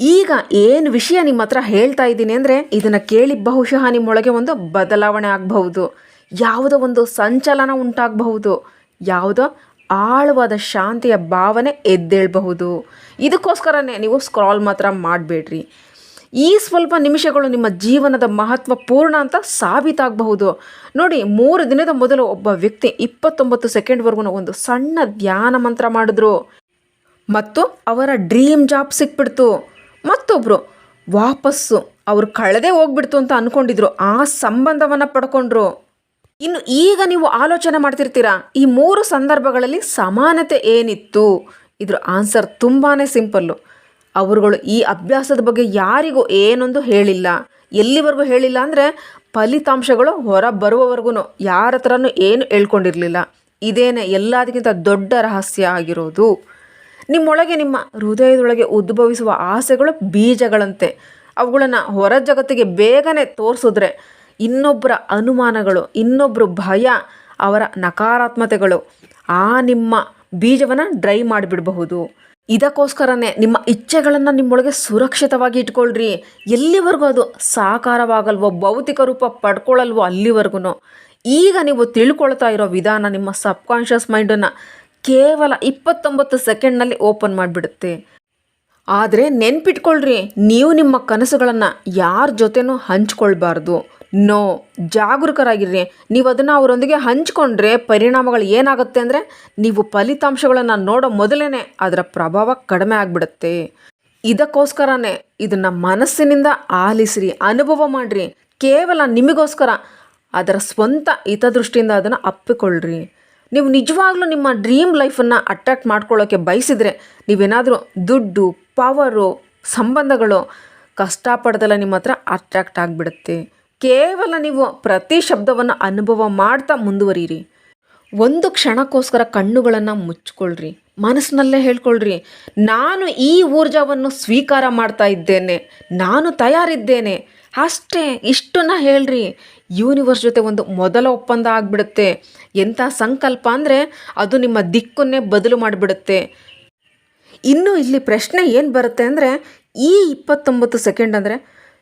ಈಗ ಏನು ವಿಷಯ ನಿಮ್ಮ ಹತ್ರ ಹೇಳ್ತಾ ಇದ್ದೀನಿ ಅಂದರೆ ಇದನ್ನು ಕೇಳಿ ಬಹುಶಃ ನಿಮ್ಮೊಳಗೆ ಒಂದು ಬದಲಾವಣೆ ಆಗಬಹುದು. ಯಾವುದೋ ಒಂದು ಸಂಚಲನ ಉಂಟಾಗಬಹುದು. ಯಾವುದೋ ಆಳವಾದ ಶಾಂತಿಯ ಭಾವನೆ ಎದ್ದೇಳಬಹುದು. ಇದಕ್ಕೋಸ್ಕರನೇ ನೀವು ಸ್ಕ್ರಾಲ್ ಮಾತ್ರ ಮಾಡಬೇಡ್ರಿ. ಈ ಸ್ವಲ್ಪ ನಿಮಿಷಗಳು ನಿಮ್ಮ ಜೀವನದ ಮಹತ್ವ ಪೂರ್ಣ ಅಂತ ಸಾಬೀತಾಗಬಹುದು. ನೋಡಿ, ಮೂರು ದಿನದ ಮೊದಲು ಒಬ್ಬ ವ್ಯಕ್ತಿ ಇಪ್ಪತ್ತೊಂಬತ್ತು ಸೆಕೆಂಡ್ವರೆಗೂ ಒಂದು ಸಣ್ಣ ಧ್ಯಾನ ಮಂತ್ರ ಮಾಡಿದ್ರು. ಮತ್ತು ಅವರ ಡ್ರೀಮ್ ಜಾಬ್ ಸಿಕ್ಬಿಡ್ತು. ಮತ್ತೊಬ್ಬರು ವಾಪಸ್ಸು ಅವರು ಕಳೆದೇ ಹೋಗ್ಬಿಡ್ತು ಅಂತ ಅಂದ್ಕೊಂಡಿದ್ರು ಆ ಸಂಬಂಧವನ್ನು ಪಡ್ಕೊಂಡ್ರು. ಇನ್ನು ಈಗ ನೀವು ಆಲೋಚನೆ ಮಾಡ್ತಿರ್ತೀರಾ? ಈ ಮೂರು ಸಂದರ್ಭಗಳಲ್ಲಿ ಸಮಾನತೆ ಏನಿತ್ತು? ಇದ್ರ ಆನ್ಸರ್ ತುಂಬಾ ಸಿಂಪಲ್ಲು. ಅವರುಗಳು ಈ ಅಭ್ಯಾಸದ ಬಗ್ಗೆ ಯಾರಿಗೂ ಏನೊಂದು ಹೇಳಿಲ್ಲ. ಎಲ್ಲಿವರೆಗೂ ಹೇಳಿಲ್ಲ ಅಂದರೆ ಫಲಿತಾಂಶಗಳು ಹೊರ ಬರುವವರೆಗೂ ಯಾರ ಹತ್ರನೂ ಏನು ಹೇಳ್ಕೊಂಡಿರಲಿಲ್ಲ. ಇದೇನೇ ಎಲ್ಲದಕ್ಕಿಂತ ದೊಡ್ಡ ರಹಸ್ಯ ಆಗಿರೋದು. ನಿಮ್ಮೊಳಗೆ ನಿಮ್ಮ ಹೃದಯದೊಳಗೆ ಉದ್ಭವಿಸುವ ಆಸೆಗಳು ಬೀಜಗಳಂತೆ. ಅವುಗಳನ್ನು ಹೊರ ಜಗತ್ತಿಗೆ ಬೇಗನೆ ತೋರಿಸಿದ್ರೆ ಇನ್ನೊಬ್ಬರ ಅನುಮಾನಗಳು ಇನ್ನೊಬ್ಬರು ಭಯ, ಅವರ ನಕಾರಾತ್ಮತೆಗಳು ಆ ನಿಮ್ಮ ಬೀಜವನ್ನು ಡ್ರೈ ಮಾಡಿಬಿಡಬಹುದು. ಇದಕ್ಕೋಸ್ಕರನೇ ನಿಮ್ಮ ಇಚ್ಛೆಗಳನ್ನು ನಿಮ್ಮೊಳಗೆ ಸುರಕ್ಷಿತವಾಗಿ ಇಟ್ಕೊಳ್ರಿ. ಎಲ್ಲಿವರೆಗೂ ಅದು ಸಾಕಾರವಾಗಲ್ವೋ, ಭೌತಿಕ ರೂಪ ಪಡ್ಕೊಳ್ಳಲ್ವೋ ಅಲ್ಲಿವರೆಗೂ ಈಗ ನೀವು ತಿಳ್ಕೊಳ್ತಾ ಇರೋ ವಿಧಾನ ನಿಮ್ಮ ಸಬ್ಕಾನ್ಷಿಯಸ್ ಮೈಂಡನ್ನು ಕೇವಲ ಇಪ್ಪತ್ತೊಂಬತ್ತು ಸೆಕೆಂಡ್ನಲ್ಲಿ ಓಪನ್ ಮಾಡಿಬಿಡುತ್ತೆ. ಆದರೆ ನೆನ್ಪಿಟ್ಕೊಳ್ರಿ, ನೀವು ನಿಮ್ಮ ಕನಸುಗಳನ್ನು ಯಾರ ಜೊತೆನೂ ಹಂಚ್ಕೊಳ್ಬಾರ್ದು. ನೋ, ಜಾಗರೂಕರಾಗಿರ್ರಿ. ನೀವು ಅದನ್ನು ಅವರೊಂದಿಗೆ ಹಂಚ್ಕೊಂಡ್ರೆ ಪರಿಣಾಮಗಳು ಏನಾಗುತ್ತೆ ಅಂದರೆ, ನೀವು ಫಲಿತಾಂಶಗಳನ್ನು ನೋಡೋ ಮೊದಲೇ ಅದರ ಪ್ರಭಾವ ಕಡಿಮೆ ಆಗಿಬಿಡುತ್ತೆ. ಇದಕ್ಕೋಸ್ಕರನೇ ಇದನ್ನು ಮನಸ್ಸಿನಿಂದ ಆಲಿಸ್ರಿ, ಅನುಭವ ಮಾಡಿರಿ. ಕೇವಲ ನಿಮಗೋಸ್ಕರ, ಅದರ ಸ್ವಂತ ಹಿತದೃಷ್ಟಿಯಿಂದ ಅದನ್ನು ಅಪ್ಪಿಕೊಳ್ಳ್ರಿ. ನೀವು ನಿಜವಾಗ್ಲೂ ನಿಮ್ಮ ಡ್ರೀಮ್ ಲೈಫನ್ನು ಅಟ್ರ್ಯಾಕ್ಟ್ ಮಾಡ್ಕೊಳ್ಳೋಕ್ಕೆ ಬಯಸಿದರೆ ನೀವೇನಾದರೂ ದುಡ್ಡು, ಪವರು, ಸಂಬಂಧಗಳು ಕಷ್ಟಪಡ್ದಲ್ಲ ನಿಮ್ಮ ಹತ್ರ ಅಟ್ರಾಕ್ಟ್ ಆಗಿಬಿಡುತ್ತೆ. ಕೇವಲ ನೀವು ಪ್ರತಿ ಶಬ್ದವನ್ನು ಅನುಭವ ಮಾಡ್ತಾ ಮುಂದುವರಿಯಿರಿ. ಒಂದು ಕ್ಷಣಕ್ಕೋಸ್ಕರ ಕಣ್ಣುಗಳನ್ನು ಮುಚ್ಕೊಳ್ರಿ. ಮನಸ್ಸಿನಲ್ಲೇ ಹೇಳ್ಕೊಳ್ರಿ. ನಾನು ಈ ಊರ್ಜಾವನ್ನು ಸ್ವೀಕಾರ ಮಾಡ್ತಾ ಇದ್ದೇನೆ. ನಾನು ತಯಾರಿದ್ದೇನೆ. ಅಷ್ಟೇ, ಇಷ್ಟನ್ನ ಹೇಳ್ರಿ. ಯೂನಿವರ್ಸ್ ಜೊತೆ ಒಂದು ಮೊದಲ ಒಪ್ಪಂದ ಆಗಿಬಿಡುತ್ತೆ. ಎಂಥ ಸಂಕಲ್ಪ ಅಂದರೆ ಅದು ನಿಮ್ಮ ದಿಕ್ಕನ್ನೇ ಬದಲು ಮಾಡಿಬಿಡುತ್ತೆ. ಇನ್ನು ಇಲ್ಲಿ ಪ್ರಶ್ನೆ ಏನು ಬರುತ್ತೆ ಅಂದರೆ, ಈ ಇಪ್ಪತ್ತೊಂಬತ್ತು ಸೆಕೆಂಡ್ ಅಂದರೆ,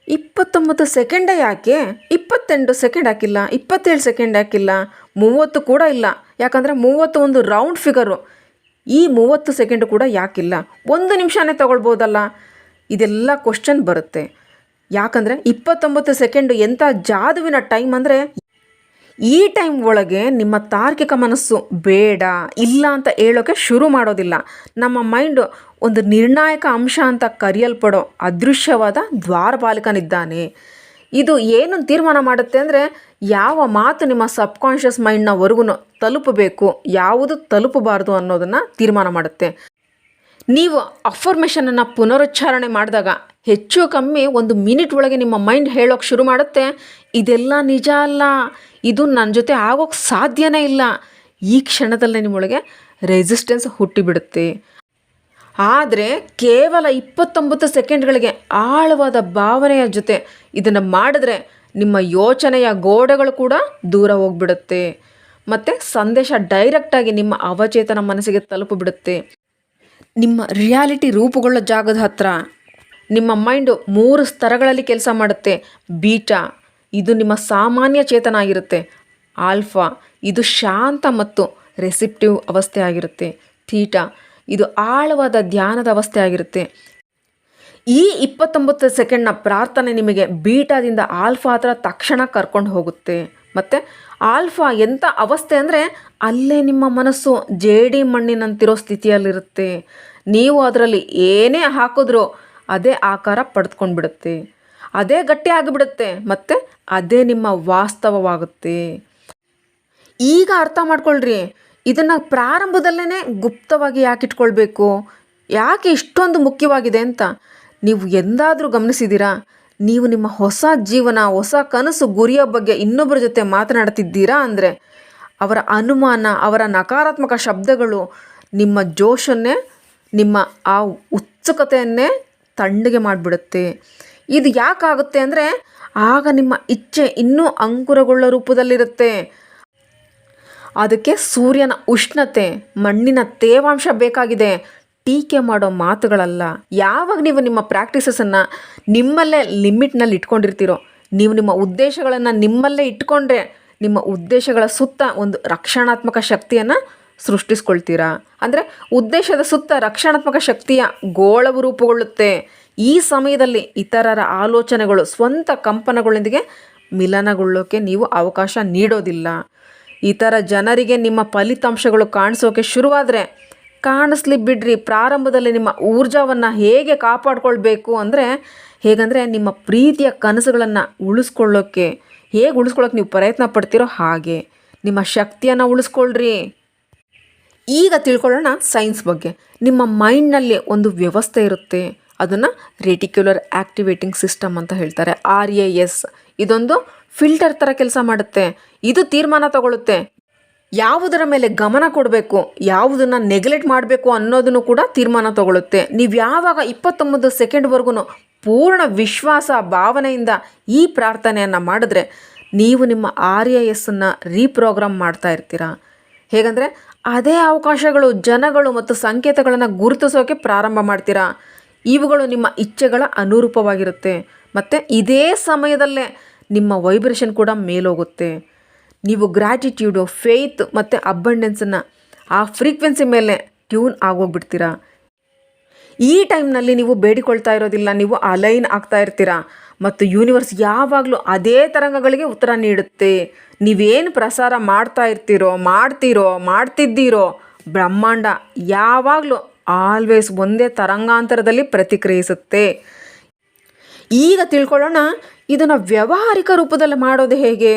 ಇಪ್ಪತ್ತೊಂಬತ್ತು ಸೆಕೆಂಡೇ ಯಾಕೆ? ಇಪ್ಪತ್ತೆಂಟು ಸೆಕೆಂಡ್ ಹಾಕಿಲ್ಲ, ಇಪ್ಪತ್ತೇಳು ಸೆಕೆಂಡ್ ಹಾಕಿಲ್ಲ, ಮೂವತ್ತು ಕೂಡ ಇಲ್ಲ. ಯಾಕಂದರೆ ಮೂವತ್ತು ಒಂದು ರೌಂಡ್ ಫಿಗರು. ಈ ಮೂವತ್ತು ಸೆಕೆಂಡ್ ಕೂಡ ಯಾಕಿಲ್ಲ? ಒಂದು ನಿಮಿಷನೇ ತಗೊಳ್ಬೋದಲ್ಲ? ಇದೆಲ್ಲ ಕ್ವಶನ್ ಬರುತ್ತೆ. ಯಾಕಂದರೆ ಇಪ್ಪತ್ತೊಂಬತ್ತು ಸೆಕೆಂಡು ಎಂಥ ಜಾದುವಿನ ಟೈಮ್ ಅಂದರೆ ಈ ಟೈಮ್ ಒಳಗೆ ನಿಮ್ಮ ತಾರ್ಕಿಕ ಮನಸ್ಸು ಬೇಡ, ಇಲ್ಲ ಅಂತ ಹೇಳೋಕ್ಕೆ ಶುರು ಮಾಡೋದಿಲ್ಲ. ನಮ್ಮ ಮೈಂಡು ಒಂದು ನಿರ್ಣಾಯಕ ಅಂಶ ಅಂತ ಕರೆಯಲ್ಪಡೋ ಅದೃಶ್ಯವಾದ ದ್ವಾರಪಾಲಕನಿದ್ದಾನೆ. ಇದು ಏನು ತೀರ್ಮಾನ ಮಾಡುತ್ತೆ ಅಂದರೆ ಯಾವ ಮಾತು ನಿಮ್ಮ ಸಬ್ಕಾನ್ಷಿಯಸ್ ಮೈಂಡ್ನವರೆಗೂ ತಲುಪಬೇಕು, ಯಾವುದು ತಲುಪಬಾರ್ದು ಅನ್ನೋದನ್ನು ತೀರ್ಮಾನ ಮಾಡುತ್ತೆ. ನೀವು ಅಫರ್ಮೇಷನನ್ನು ಪುನರುಚ್ಚಾರಣೆ ಮಾಡಿದಾಗ ಹೆಚ್ಚು ಕಮ್ಮಿ ಒಂದು ಮಿನಿಟ್ ಒಳಗೆ ನಿಮ್ಮ ಮೈಂಡ್ ಹೇಳೋಕ್ಕೆ ಶುರು ಮಾಡುತ್ತೆ. ಇದೆಲ್ಲ ನಿಜ ಅಲ್ಲ. ಇದು ನನ್ನ ಜೊತೆ ಆಗೋಕ್ಕೆ ಸಾಧ್ಯನೇ ಇಲ್ಲ. ಈ ಕ್ಷಣದಲ್ಲೇ ನಿಮ್ಮೊಳಗೆ ರೆಸಿಸ್ಟೆನ್ಸ್ ಹುಟ್ಟಿಬಿಡುತ್ತೆ. ಆದರೆ ಕೇವಲ ಇಪ್ಪತ್ತೊಂಬತ್ತು ಸೆಕೆಂಡ್ಗಳಿಗೆ ಆಳವಾದ ಭಾವನೆಯ ಜೊತೆ ಇದನ್ನು ಮಾಡಿದ್ರೆ ನಿಮ್ಮ ಯೋಚನೆಯ ಗೋಡೆಗಳು ಕೂಡ ದೂರ ಹೋಗ್ಬಿಡುತ್ತೆ. ಮತ್ತು ಸಂದೇಶ ಡೈರೆಕ್ಟಾಗಿ ನಿಮ್ಮ ಅವಚೇತನ ಮನಸ್ಸಿಗೆ ತಲುಪಿಬಿಡುತ್ತೆ. ನಿಮ್ಮ ರಿಯಾಲಿಟಿ ರೂಪುಗೊಳ್ಳೋ ಜಾಗದ ಹತ್ರ ನಿಮ್ಮ ಮೈಂಡು ಮೂರು ಸ್ತರಗಳಲ್ಲಿ ಕೆಲಸ ಮಾಡುತ್ತೆ. ಬೀಟಾ, ಇದು ನಿಮ್ಮ ಸಾಮಾನ್ಯ ಚೇತನ ಆಗಿರುತ್ತೆ. ಆಲ್ಫಾ, ಇದು ಶಾಂತ ಮತ್ತು ರೆಸಿಪ್ಟಿವ್ ಅವಸ್ಥೆ ಆಗಿರುತ್ತೆ. ಥೀಟಾ, ಇದು ಆಳವಾದ ಧ್ಯಾನದ ಅವಸ್ಥೆ ಆಗಿರುತ್ತೆ. ಈ ಇಪ್ಪತ್ತೊಂಬತ್ತು ಸೆಕೆಂಡ್ನ ಪ್ರಾರ್ಥನೆ ನಿಮಗೆ ಬೀಟಾದಿಂದ ಆಲ್ಫಾ ಹತ್ರ ತಕ್ಷಣ ಕರ್ಕೊಂಡು ಹೋಗುತ್ತೆ. ಮತ್ತು ಆಲ್ಫಾ ಎಂಥ ಅವಸ್ಥೆ ಅಂದರೆ ಅಲ್ಲೇ ನಿಮ್ಮ ಮನಸ್ಸು ಜೇಡಿ ಮಣ್ಣಿನಂತಿರೋ ಸ್ಥಿತಿಯಲ್ಲಿರುತ್ತೆ. ನೀವು ಅದರಲ್ಲಿ ಏನೇ ಹಾಕಿದ್ರೂ ಅದೇ ಆಕಾರ ಪಡೆದುಕೊಂಡು ಬಿಡುತ್ತೆ ಅದೇ ಗಟ್ಟಿ ಆಗಿಬಿಡುತ್ತೆ, ಮತ್ತು ಅದೇ ನಿಮ್ಮ ವಾಸ್ತವವಾಗುತ್ತೆ. ಈಗ ಅರ್ಥ ಮಾಡ್ಕೊಳ್ರಿ, ಇದನ್ನು ಪ್ರಾರಂಭದಲ್ಲೇ ಗುಪ್ತವಾಗಿ ಯಾಕೆ ಇಟ್ಕೊಳ್ಬೇಕು? ಯಾಕೆ ಇಷ್ಟೊಂದು ಮುಖ್ಯವಾಗಿದೆ ಅಂತ? ನೀವು ಎಂದಾದರೂ ಗಮನಿಸಿದ್ದೀರಾ? ನೀವು ನಿಮ್ಮ ಹೊಸ ಜೀವನ, ಹೊಸ ಕನಸು, ಗುರಿಯ ಬಗ್ಗೆ ಇನ್ನೊಬ್ಬರ ಜೊತೆ ಮಾತನಾಡ್ತಿದ್ದೀರಾ ಅಂದರೆ ಅವರ ಅನುಮಾನ, ಅವರ ನಕಾರಾತ್ಮಕ ಶಬ್ದಗಳು ನಿಮ್ಮ ಜೋಶನ್ನೇ, ನಿಮ್ಮ ಆ ಉತ್ಸುಕತೆಯನ್ನೇ ತಣ್ಣಗೆ ಮಾಡಿಬಿಡುತ್ತೆ. ಇದು ಯಾಕಾಗುತ್ತೆ ಅಂದರೆ ಆಗ ನಿಮ್ಮ ಇಚ್ಛೆ ಇನ್ನೂ ಅಂಕುರಗೊಳ್ಳೋ ರೂಪದಲ್ಲಿರುತ್ತೆ. ಅದಕ್ಕೆ ಸೂರ್ಯನ ಉಷ್ಣತೆ, ಮಣ್ಣಿನ ತೇವಾಂಶ ಬೇಕಾಗಿದೆ. ಟೀಕೆ ಮಾಡೋ ಮಾತುಗಳಲ್ಲ. ಯಾವಾಗ ನೀವು ನಿಮ್ಮ ಪ್ರಾಕ್ಟೀಸಸನ್ನು ನಿಮ್ಮಲ್ಲೇ ಲಿಮಿಟ್ನಲ್ಲಿ ಇಟ್ಕೊಂಡಿರ್ತೀರೋ, ನೀವು ನಿಮ್ಮ ಉದ್ದೇಶಗಳನ್ನು ನಿಮ್ಮಲ್ಲೇ ಇಟ್ಕೊಂಡ್ರೆ ನಿಮ್ಮ ಉದ್ದೇಶಗಳ ಸುತ್ತ ಒಂದು ರಕ್ಷಣಾತ್ಮಕ ಶಕ್ತಿಯನ್ನು ಸೃಷ್ಟಿಸ್ಕೊಳ್ತೀರಾ? ಅಂದರೆ ಉದ್ದೇಶದ ಸುತ್ತ ರಕ್ಷಣಾತ್ಮಕ ಶಕ್ತಿಯ ಗೋಳವು ರೂಪುಗೊಳ್ಳುತ್ತೆ. ಈ ಸಮಯದಲ್ಲಿ ಇತರರ ಆಲೋಚನೆಗಳು, ಸ್ವಂತ ಕಂಪನಗಳೊಂದಿಗೆ ಮಿಲನಗೊಳ್ಳೋಕೆ ನೀವು ಅವಕಾಶ ನೀಡೋದಿಲ್ಲ. ಇತರ ಜನರಿಗೆ ನಿಮ್ಮ ಫಲಿತಾಂಶಗಳು ಕಾಣಿಸೋಕೆ ಶುರುವಾದರೆ ಕಾಣಿಸ್ಲಿ ಬಿಡ್ರಿ. ಪ್ರಾರಂಭದಲ್ಲಿ ನಿಮ್ಮ ಊರ್ಜಾವನ್ನು ಹೇಗೆ ಕಾಪಾಡ್ಕೊಳ್ಬೇಕು ಅಂದರೆ, ಹೇಗಂದರೆ ನಿಮ್ಮ ಪ್ರೀತಿಯ ಕನಸುಗಳನ್ನು ಉಳಿಸ್ಕೊಳ್ಳೋಕ್ಕೆ ಹೇಗೆ ಉಳಿಸ್ಕೊಳ್ಳೋಕೆ ನೀವು ಪ್ರಯತ್ನ ಪಡ್ತೀರೋ ಹಾಗೆ. ನಿಮ್ಮ ಶಕ್ತಿಯನ್ನು ಉಳಿಸ್ಕೊಳ್ರಿ. ಈಗ ತಿಳ್ಕೊಳ್ಳೋಣ ಸೈನ್ಸ್ ಬಗ್ಗೆ. ನಿಮ್ಮ ಮೈಂಡ್ನಲ್ಲಿ ಒಂದು ವ್ಯವಸ್ಥೆ ಇರುತ್ತೆ. ಅದನ್ನು ರೆಟಿಕ್ಯುಲರ್ ಆ್ಯಕ್ಟಿವೇಟಿಂಗ್ ಸಿಸ್ಟಮ್ ಅಂತ ಹೇಳ್ತಾರೆ, ಆರ್ ಎ ಎಸ್. ಇದೊಂದು ಫಿಲ್ಟರ್ ಥರ ಕೆಲಸ ಮಾಡುತ್ತೆ. ಇದು ತೀರ್ಮಾನ ತಗೊಳ್ಳುತ್ತೆ ಯಾವುದರ ಮೇಲೆ ಗಮನ ಕೊಡಬೇಕು, ಯಾವುದನ್ನು ನೆಗ್ಲೆಕ್ಟ್ ಮಾಡಬೇಕು ಅನ್ನೋದನ್ನು ಕೂಡ ತೀರ್ಮಾನ ತಗೊಳ್ಳುತ್ತೆ ನೀವು ಯಾವಾಗ ಇಪ್ಪತ್ತೊಂಬತ್ತು ಸೆಕೆಂಡ್ವರೆಗೂ ಪೂರ್ಣ ವಿಶ್ವಾಸ, ಭಾವನೆಯಿಂದ ಈ ಪ್ರಾರ್ಥನೆಯನ್ನು ಮಾಡಿದ್ರೆ ನೀವು ನಿಮ್ಮ ಆರ್ ಎ ಎಸ್ಸನ್ನು ರೀಪ್ರೋಗ್ರಾಮ್ ಮಾಡ್ತಾ ಇರ್ತೀರಾ? ಹೇಗಂದರೆ, ಅದೇ ಅವಕಾಶಗಳು, ಜನಗಳು ಮತ್ತು ಸಂಕೇತಗಳನ್ನು ಗುರುತಿಸೋಕೆ ಪ್ರಾರಂಭ ಮಾಡ್ತೀರಾ? ಇವುಗಳು ನಿಮ್ಮ ಇಚ್ಛೆಗಳ ಅನುರೂಪವಾಗಿರುತ್ತೆ. ಮತ್ತು ಇದೇ ಸಮಯದಲ್ಲೇ ನಿಮ್ಮ ವೈಬ್ರೇಷನ್ ಕೂಡ ಮೇಲೋಗುತ್ತೆ. ನೀವು ಗ್ರ್ಯಾಟಿಟ್ಯೂಡು ಫೇತ್ ಮತ್ತು ಅಬ್ಬಂಡೆನ್ಸನ್ನು ಆ ಫ್ರೀಕ್ವೆನ್ಸಿ ಮೇಲೆ ಟ್ಯೂನ್ ಆಗೋಗ್ಬಿಡ್ತೀರಾ? ಈ ಟೈಮ್ನಲ್ಲಿ ನೀವು ಬೇಡಿಕೊಳ್ತಾ ಇರೋದಿಲ್ಲ, ನೀವು ಅಲೈನ್ ಆಗ್ತಾ ಇರ್ತೀರಾ. ಮತ್ತು ಯೂನಿವರ್ಸ್ ಯಾವಾಗಲೂ ಅದೇ ತರಂಗಗಳಿಗೆ ಉತ್ತರ ನೀಡುತ್ತೆ. ನೀವೇನು ಪ್ರಸಾರ ಮಾಡ್ತಾ ಇರ್ತೀರೋ, ಮಾಡ್ತೀರೋ, ಮಾಡ್ತಿದ್ದೀರೋ, ಬ್ರಹ್ಮಾಂಡ ಯಾವಾಗಲೂ ಆಲ್ವೇಸ್ ಒಂದೇ ತರಂಗಾಂತರದಲ್ಲಿ ಪ್ರತಿಕ್ರಿಯಿಸುತ್ತೆ. ಈಗ ತಿಳ್ಕೊಳ್ಳೋಣ, ಇದನ್ನು ವ್ಯವಹಾರಿಕ ರೂಪದಲ್ಲಿ ಮಾಡೋದು ಹೇಗೆ?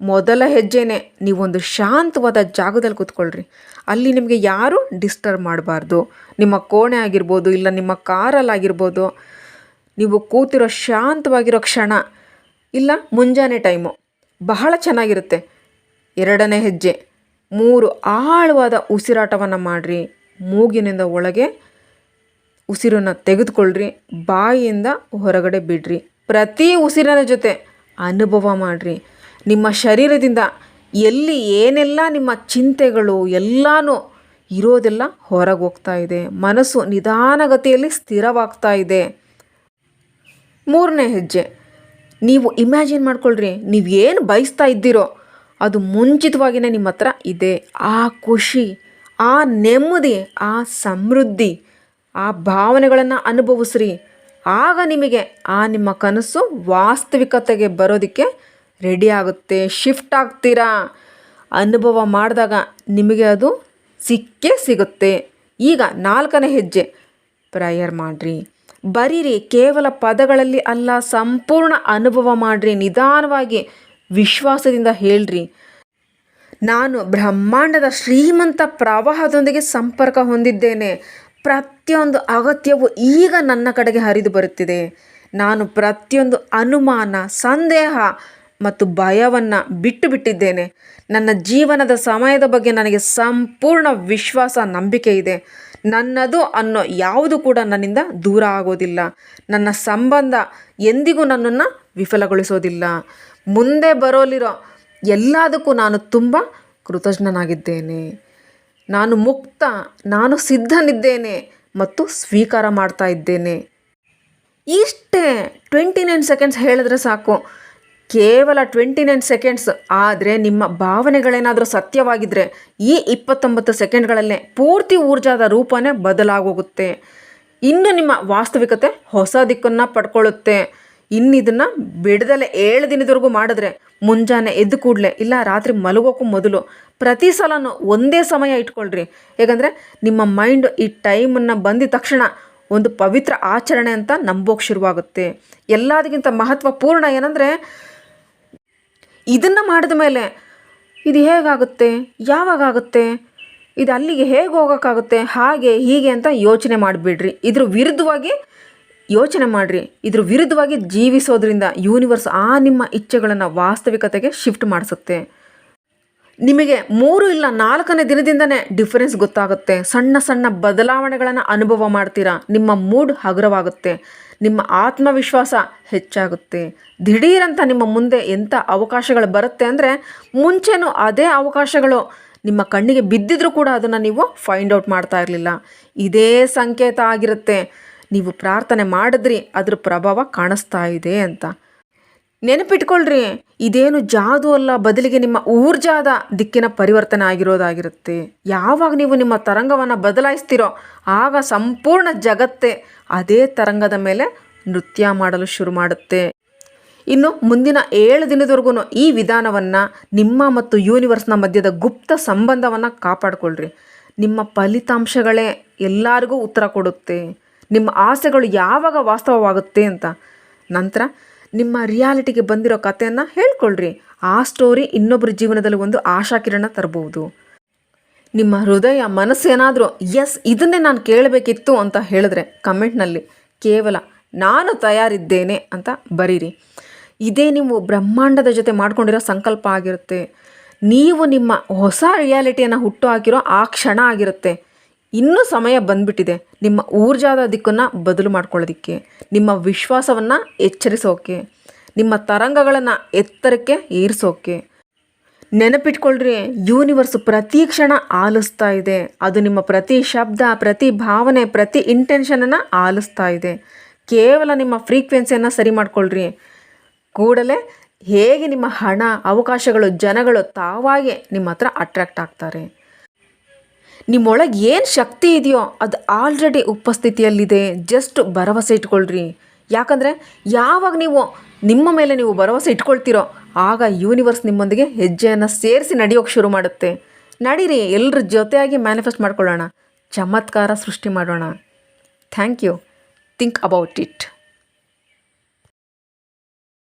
ಮೊದಲ ಹೆಜ್ಜೆನೇ ನೀವೊಂದು ಶಾಂತವಾದ ಜಾಗದಲ್ಲಿ ಕೂತ್ಕೊಳ್ರಿ. ಅಲ್ಲಿ ನಿಮಗೆ ಯಾರೂ ಡಿಸ್ಟರ್ಬ್ ಮಾಡಬಾರ್ದು. ನಿಮ್ಮ ಕೋಣೆ ಆಗಿರ್ಬೋದು, ಇಲ್ಲ ನಿಮ್ಮ ಕಾರಲ್ಲಾಗಿರ್ಬೋದು ನೀವು ಕೂತಿರೋ ಶಾಂತವಾಗಿರೋ ಕ್ಷಣ, ಇಲ್ಲ ಮುಂಜಾನೆ ಟೈಮು ಬಹಳ ಚೆನ್ನಾಗಿರುತ್ತೆ. ಎರಡನೇ ಹೆಜ್ಜೆ, ಮೂರು ಆಳವಾದ ಉಸಿರಾಟವನ್ನು ಮಾಡಿರಿ. ಮೂಗಿನಿಂದ ಒಳಗೆ ಉಸಿರನ್ನು ತೆಗೆದುಕೊಳ್ಳ್ರಿ ಬಾಯಿಯಿಂದ ಹೊರಗಡೆ ಬಿಡ್ರಿ. ಪ್ರತಿ ಉಸಿರನ ಜೊತೆ ಅನುಭವ ಮಾಡಿರಿ. ನಿಮ್ಮ ಶರೀರದಿಂದ ಎಲ್ಲಿ ಏನೆಲ್ಲ ನಿಮ್ಮ ಚಿಂತೆಗಳು ಎಲ್ಲನೂ ಇರೋದೆಲ್ಲ ಹೊರಗೆ ಹೋಗ್ತಾ ಇದೆ. ಮನಸ್ಸು ನಿಧಾನಗತಿಯಲ್ಲಿ ಸ್ಥಿರವಾಗ್ತಾ ಇದೆ. ಮೂರನೇ ಹೆಜ್ಜೆ. ನೀವು ಇಮ್ಯಾಜಿನ್ ಮಾಡ್ಕೊಳ್ರಿ. ನೀವು ಏನು ಬಯಸ್ತಾ ಇದ್ದೀರೋ ಅದು ಮುಂಚಿತವಾಗಿಯೇ ನಿಮ್ಮ ಹತ್ರ ಇದೆ. ಆ ಖುಷಿ, ಆ ನೆಮ್ಮದಿ, ಆ ಸಮೃದ್ಧಿ, ಆ ಭಾವನೆಗಳನ್ನು ಅನುಭವಿಸ್ರಿ. ಆಗ ನಿಮಗೆ ಆ ನಿಮ್ಮ ಕನಸು ವಾಸ್ತವಿಕತೆಗೆ ಬರೋದಕ್ಕೆ ರೆಡಿ ಆಗುತ್ತೆ, ಶಿಫ್ಟ್ ಆಗ್ತೀರಾ? ಅನುಭವ ಮಾಡಿದಾಗ ನಿಮಗೆ ಅದು ಸಿಕ್ಕೇ ಸಿಗುತ್ತೆ. ಈಗ ನಾಲ್ಕನೇ ಹೆಜ್ಜೆ. ಪ್ರೇಯರ್ ಮಾಡಿರಿ. ಬರೀರಿ, ಕೇವಲ ಪದಗಳಲ್ಲಿ ಅಲ್ಲ, ಸಂಪೂರ್ಣ ಅನುಭವ ಮಾಡಿರಿ, ನಿಧಾನವಾಗಿ ವಿಶ್ವಾಸದಿಂದ ಹೇಳ್ರಿ. ನಾನು ಬ್ರಹ್ಮಾಂಡದ ಶ್ರೀಮಂತ ಪ್ರವಾಹದೊಂದಿಗೆ ಸಂಪರ್ಕ ಹೊಂದಿದ್ದೇನೆ. ಪ್ರತಿಯೊಂದು ಅಗತ್ಯವು ಈಗ ನನ್ನ ಕಡೆಗೆ ಹರಿದು ಬರುತ್ತಿದೆ. ನಾನು ಪ್ರತಿಯೊಂದು ಅನುಮಾನ, ಸಂದೇಹ ಮತ್ತು ಭಯವನ್ನು ಬಿಟ್ಟು ಬಿಟ್ಟಿದ್ದೇನೆ. ನನ್ನ ಜೀವನದ ಸಮಯದ ಬಗ್ಗೆ ನನಗೆ ಸಂಪೂರ್ಣ ವಿಶ್ವಾಸ, ನಂಬಿಕೆ ಇದೆ. ನನ್ನದು ಅನ್ನೋ ಯಾವುದು ಕೂಡ ನನ್ನಿಂದ ದೂರ ಆಗೋದಿಲ್ಲ. ನನ್ನ ಸಂಬಂಧ ಎಂದಿಗೂ ನನ್ನನ್ನು ವಿಫಲಗೊಳಿಸೋದಿಲ್ಲ. ಮುಂದೆ ಬರೋಲಿರೋ ಎಲ್ಲದಕ್ಕೂ ನಾನು ತುಂಬ ಕೃತಜ್ಞನಾಗಿದ್ದೇನೆ. ನಾನು ಮುಕ್ತ, ನಾನು ಸಿದ್ಧನಿದ್ದೇನೆ ಮತ್ತು ಸ್ವೀಕಾರ ಮಾಡ್ತಾ ಇದ್ದೇನೆ. ಇಷ್ಟೇ, ಟ್ವೆಂಟಿ ನೈನ್ ಸೆಕೆಂಡ್ಸ್ ಹೇಳಿದ್ರೆ ಸಾಕು. ಕೇವಲ ಟ್ವೆಂಟಿ ನೈನ್ ಸೆಕೆಂಡ್ಸ್, ಆದರೆ ನಿಮ್ಮ ಭಾವನೆಗಳೇನಾದರೂ ಸತ್ಯವಾಗಿದ್ದರೆ ಈ ಇಪ್ಪತ್ತೊಂಬತ್ತು ಸೆಕೆಂಡ್ಗಳಲ್ಲೇ ಪೂರ್ತಿ ಊರ್ಜಾದ ರೂಪನೇ ಬದಲಾಗೋಗುತ್ತೆ. ಇನ್ನು ನಿಮ್ಮ ವಾಸ್ತವಿಕತೆ ಹೊಸ ದಿಕ್ಕನ್ನು ಪಡ್ಕೊಳ್ಳುತ್ತೆ. ಇನ್ನು ಇದನ್ನು ಬಿಡದಲೆ ಏಳು ದಿನದವರೆಗೂ ಮಾಡಿದ್ರೆ ಮುಂಜಾನೆ ಎದ್ದು ಕೂಡಲೇ, ಇಲ್ಲ ರಾತ್ರಿ ಮಲಗೋಕ್ಕೂ ಮೊದಲು ಪ್ರತಿ ಸಲನೂ ಒಂದೇ ಸಮಯ ಇಟ್ಕೊಳ್ರಿ. ಏಕೆಂದರೆ ನಿಮ್ಮ ಮೈಂಡ್ ಈ ಟೈಮನ್ನು ಬಂದಿದ ತಕ್ಷಣ ಒಂದು ಪವಿತ್ರ ಆಚರಣೆ ಅಂತ ನಂಬೋಕೆ ಶುರುವಾಗುತ್ತೆ. ಎಲ್ಲದಕ್ಕಿಂತ ಮಹತ್ವಪೂರ್ಣ ಏನಂದರೆ ಇದನ್ನು ಮಾಡಿದ ಮೇಲೆ ಇದು ಹೇಗಾಗುತ್ತೆ? ಯಾವಾಗ ಆಗುತ್ತೆ? ಇದು ಅಲ್ಲಿಗೆ ಹೇಗೆ ಹೋಗೋಕ್ಕಾಗುತ್ತೆ? ಹಾಗೆ ಹೀಗೆ ಅಂತ ಯೋಚನೆ ಮಾಡಿಬಿಡ್ರಿ. ಇದ್ರ ವಿರುದ್ಧವಾಗಿ ಯೋಚನೆ ಮಾಡಿರಿ. ಇದ್ರ ವಿರುದ್ಧವಾಗಿ ಜೀವಿಸೋದ್ರಿಂದ ಯೂನಿವರ್ಸ್ ಆ ನಿಮ್ಮ ಇಚ್ಛೆಗಳನ್ನು ವಾಸ್ತವಿಕತೆಗೆ ಶಿಫ್ಟ್ ಮಾಡಿಸುತ್ತೆ. ನಿಮಗೆ ಮೂರು ಇಲ್ಲ ನಾಲ್ಕನೇ ದಿನದಿಂದನೇ ಡಿಫರೆನ್ಸ್ ಗೊತ್ತಾಗುತ್ತೆ. ಸಣ್ಣ ಸಣ್ಣ ಬದಲಾವಣೆಗಳನ್ನು ಅನುಭವ ಮಾಡ್ತೀರಾ? ನಿಮ್ಮ ಮೂಡ್ ಹಗುರವಾಗುತ್ತೆ. ನಿಮ್ಮ ಆತ್ಮವಿಶ್ವಾಸ ಹೆಚ್ಚಾಗುತ್ತೆ. ದಿಢೀರಂತ ನಿಮ್ಮ ಮುಂದೆ ಎಂಥ ಅವಕಾಶಗಳು ಬರುತ್ತೆ ಅಂದರೆ ಮುಂಚೆನೂ ಅದೇ ಅವಕಾಶಗಳು ನಿಮ್ಮ ಕಣ್ಣಿಗೆ ಬಿದ್ದಿದ್ರೂ ಕೂಡ ಅದನ್ನು ನೀವು ಫೈಂಡ್ ಔಟ್ ಮಾಡ್ತಾ ಇರಲಿಲ್ಲ. ಇದೇ ಸಂಕೇತ ಆಗಿರುತ್ತೆ. ನೀವು ಪ್ರಾರ್ಥನೆ ಮಾಡಿದ್ರಿ, ಅದ್ರ ಪ್ರಭಾವ ಕಾಣಿಸ್ತಾ ಇದೆ ಅಂತ. ನೆನಪಿಟ್ಕೊಳ್ರಿ. ಇದೇನು ಜಾದು ಅಲ್ಲ, ಬದಲಿಗೆ ನಿಮ್ಮ ಊರ್ಜಾದ ದಿಕ್ಕಿನ ಪರಿವರ್ತನೆ ಆಗಿರೋದಾಗಿರುತ್ತೆ. ಯಾವಾಗ ನೀವು ನಿಮ್ಮ ತರಂಗವನ್ನು ಬದಲಾಯಿಸ್ತೀರೋ, ಆಗ ಸಂಪೂರ್ಣ ಜಗತ್ತೇ ಅದೇ ತರಂಗದ ಮೇಲೆ ನೃತ್ಯ ಮಾಡಲು ಶುರು ಮಾಡುತ್ತೆ. ಇನ್ನು ಮುಂದಿನ ಏಳು ದಿನದವರೆಗೂ ಈ ವಿಧಾನವನ್ನು ನಿಮ್ಮ ಮತ್ತು ಯೂನಿವರ್ಸ್ನ ಮಧ್ಯದ ಗುಪ್ತ ಸಂಬಂಧವನ್ನು ಕಾಪಾಡಿಕೊಳ್ಳ್ರಿ ನಿಮ್ಮ ಫಲಿತಾಂಶಗಳೇ ಎಲ್ಲರಿಗೂ ಉತ್ತರ ಕೊಡುತ್ತೆ. ನಿಮ್ಮ ಆಸೆಗಳು ಯಾವಾಗ ವಾಸ್ತವವಾಗುತ್ತೆ ಅಂತ. ನಂತರ ನಿಮ್ಮ ರಿಯಾಲಿಟಿಗೆ ಬಂದಿರೋ ಕಥೆಯನ್ನು ಹೇಳ್ಕೊಳ್ರಿ. ಆ ಸ್ಟೋರಿ ಇನ್ನೊಬ್ಬರ ಜೀವನದಲ್ಲಿ ಒಂದು ಆಶಾಕಿರಣ ತರಬಹುದು ನಿಮ್ಮ ಹೃದಯ ಮನಸ್ಸೇನಾದರೂ ಎಸ್, ಇದನ್ನೇ ನಾನು ಕೇಳಬೇಕಿತ್ತು ಅಂತ ಹೇಳಿದ್ರೆ ಕಮೆಂಟ್ನಲ್ಲಿ, ಕೇವಲ ನಾನು ತಯಾರಿದ್ದೇನೆ ಅಂತ ಬರೀರಿ. ಇದೇ ನೀವು ಬ್ರಹ್ಮಾಂಡದ ಜೊತೆ ಮಾಡ್ಕೊಂಡಿರೋ ಸಂಕಲ್ಪ ಆಗಿರುತ್ತೆ. ನೀವು ನಿಮ್ಮ ಹೊಸ ರಿಯಾಲಿಟಿಯನ್ನು ಹುಟ್ಟು ಹಾಕಿರೋ ಆ ಕ್ಷಣ ಆಗಿರುತ್ತೆ. ಇನ್ನೂ ಸಮಯ ಬಂದ್ಬಿಟ್ಟಿದೆ. ನಿಮ್ಮ ಊರ್ಜಾದ ದಿಕ್ಕನ್ನು ಬದಲು ಮಾಡ್ಕೊಳ್ಳೋದಕ್ಕೆ, ನಿಮ್ಮ ವಿಶ್ವಾಸವನ್ನು ಎಚ್ಚರಿಸೋಕೆ, ನಿಮ್ಮ ತರಂಗಗಳನ್ನು ಎತ್ತರಕ್ಕೆ ಏರಿಸೋಕೆ. ನೆನಪಿಟ್ಕೊಳ್ರಿ ಯೂನಿವರ್ಸ್ ಪ್ರತಿ ಕ್ಷಣ ಆಲಿಸ್ತಾ ಇದೆ. ಅದು ನಿಮ್ಮ ಪ್ರತಿ ಶಬ್ದ, ಪ್ರತಿ ಭಾವನೆ, ಪ್ರತಿ ಇಂಟೆನ್ಷನನ್ನು ಆಲಿಸ್ತಾ ಇದೆ. ಕೇವಲ ನಿಮ್ಮ ಫ್ರೀಕ್ವೆನ್ಸಿಯನ್ನು ಸರಿ ಮಾಡ್ಕೊಳ್ರಿ. ಕೂಡಲೇ ಹೇಗೆ ನಿಮ್ಮ ಹಣ, ಅವಕಾಶಗಳು, ಜನಗಳು ತಾವಾಗೆ ನಿಮ್ಮ ಹತ್ರ ಅಟ್ರ್ಯಾಕ್ಟ್ ಆಗ್ತಾರೆ. ನಿಮ್ಮೊಳಗೆ ಏನು ಶಕ್ತಿ ಇದೆಯೋ ಅದು ಆಲ್ರೆಡಿ ಉಪಸ್ಥಿತಿಯಲ್ಲಿದೆ. ಜಸ್ಟ್ ಭರವಸೆ ಇಟ್ಕೊಳ್ರಿ. ಯಾಕಂದರೆ ಯಾವಾಗ ನೀವು ನಿಮ್ಮ ಮೇಲೆ ನೀವು ಭರವಸೆ ಇಟ್ಕೊಳ್ತೀರೋ, ಆಗ ಯೂನಿವರ್ಸ್ ನಿಮ್ಮೊಂದಿಗೆ ಹೆಜ್ಜೆಯನ್ನು ಸೇರಿಸಿ ನಡೆಯೋಕ್ಕೆ ಶುರು ಮಾಡುತ್ತೆ. ನಡೀರಿ ಎಲ್ಲರ ಜೊತೆಯಾಗಿ ಮ್ಯಾನಿಫೆಸ್ಟ್ ಮಾಡ್ಕೊಳ್ಳೋಣ. ಚಮತ್ಕಾರ ಸೃಷ್ಟಿ ಮಾಡೋಣ. Thank you think about it